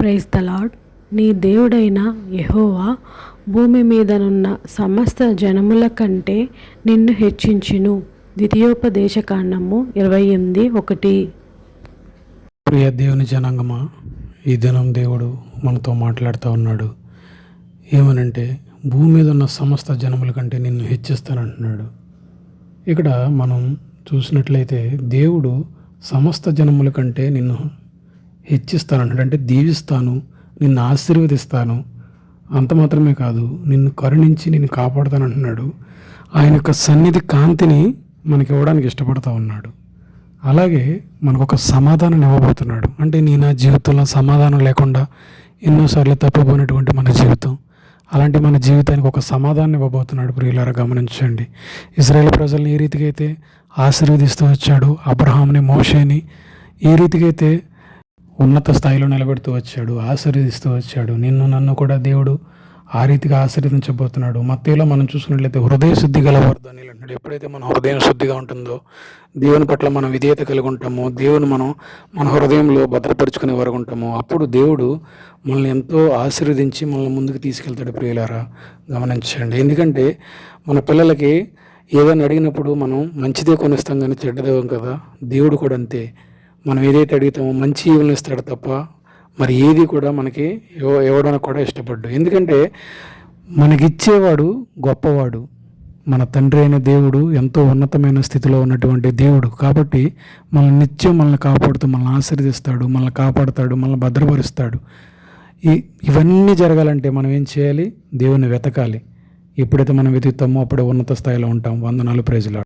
Praise తలాడ్ నీ దేవుడైన యహోవా భూమి మీదనున్న సమస్త జనముల కంటే నిన్ను హెచ్చించును. ద్వితీయోపదేశకాండము ఇరవై ఎనిమిది ఒకటి. ప్రియ దేవుని జనాంగమా ఈ దినం దేవుడు మనతో మాట్లాడుతూ ఉన్నాడు. ఏమనంటే భూమి మీద ఉన్న సమస్త జనముల కంటే నిన్ను హెచ్చిస్తానంటున్నాడు. ఇక్కడ మనం చూసినట్లయితే దేవుడు సమస్త జనముల కంటే నిన్ను హెచ్చిస్తాను అంటాడు అంటే దీవిస్తాను నిన్ను ఆశీర్వదిస్తాను అంత మాత్రమే కాదు నిన్ను కరుణించి నిన్ను కాపాడుతానంటున్నాడు. ఆయన యొక్క సన్నిధి కాంతిని మనకి ఇవ్వడానికి ఇష్టపడుతూ ఉన్నాడు. అలాగే మనకు ఒక సమాధానం ఇవ్వబోతున్నాడు. అంటే నీ నా జీవితంలో సమాధానం లేకుండా ఎన్నోసార్లు తప్పిపోయినటువంటి మన జీవితం. అలాంటి మన జీవితానికి ఒక సమాధానం ఇవ్వబోతున్నాడు. ప్రియులారా గమనించండి. ఇస్రాయేల్ ప్రజల్ని ఏ రీతికైతే ఆశీర్వదిస్తూ వచ్చాడు అబ్రహాంని మోషేని ఏ రీతికైతే ఉన్నత స్థాయిలో నిలబెడుతూ వచ్చాడు ఆశీర్వదిస్తూ వచ్చాడు. నిన్ను నన్ను కూడా దేవుడు ఆ రీతిగా ఆశీర్వదించబోతున్నాడు. మత్తేలో మనం చూసుకున్నట్లయితే హృదయ శుద్ధి గలవారు అని అంటాడు ఎప్పుడైతే మన హృదయం శుద్ధిగా ఉంటుందో దేవుని పట్ల మనం విధేయత కలిగి ఉంటామో దేవుని మనం మన హృదయంలో భద్రపరుచుకునే వరకు ఉంటామో అప్పుడు దేవుడు మనల్ని ఎంతో ఆశీర్వదించి మనల్ని ముందుకు తీసుకెళ్తాడు ప్రియులారా. గమనించండి. ఎందుకంటే మన పిల్లలకి ఏదైనా అడిగినప్పుడు మనం మంచిదే కొనిస్తాం కానీ చెడ్డదేవం కదా. దేవుడు కూడా అంతే. మనం ఏదైతే అడుగుతామో మంచి ఈవులను ఇస్తాడు తప్ప మరి ఏది కూడా మనకి ఇవ్వడానికి కూడా ఇష్టపడ్డు. ఎందుకంటే మనకిచ్చేవాడు గొప్పవాడు మన తండ్రి అయిన దేవుడు ఎంతో ఉన్నతమైన స్థితిలో ఉన్నటువంటి దేవుడు. కాబట్టి మనల్ని నిత్యం మనల్ని కాపాడుతూ మనల్ని ఆశీర్దిస్తాడు మనల్ని కాపాడుతాడు మనల్ని భద్రపరుస్తాడు. ఈ ఇవన్నీ జరగాలంటే మనం ఏం చేయాలి? దేవుని వెతకాలి. ఎప్పుడైతే మనం వెతుకుతామో అప్పుడే ఉన్నత స్థాయిలో ఉంటాం. వందనాలు ప్రైజులు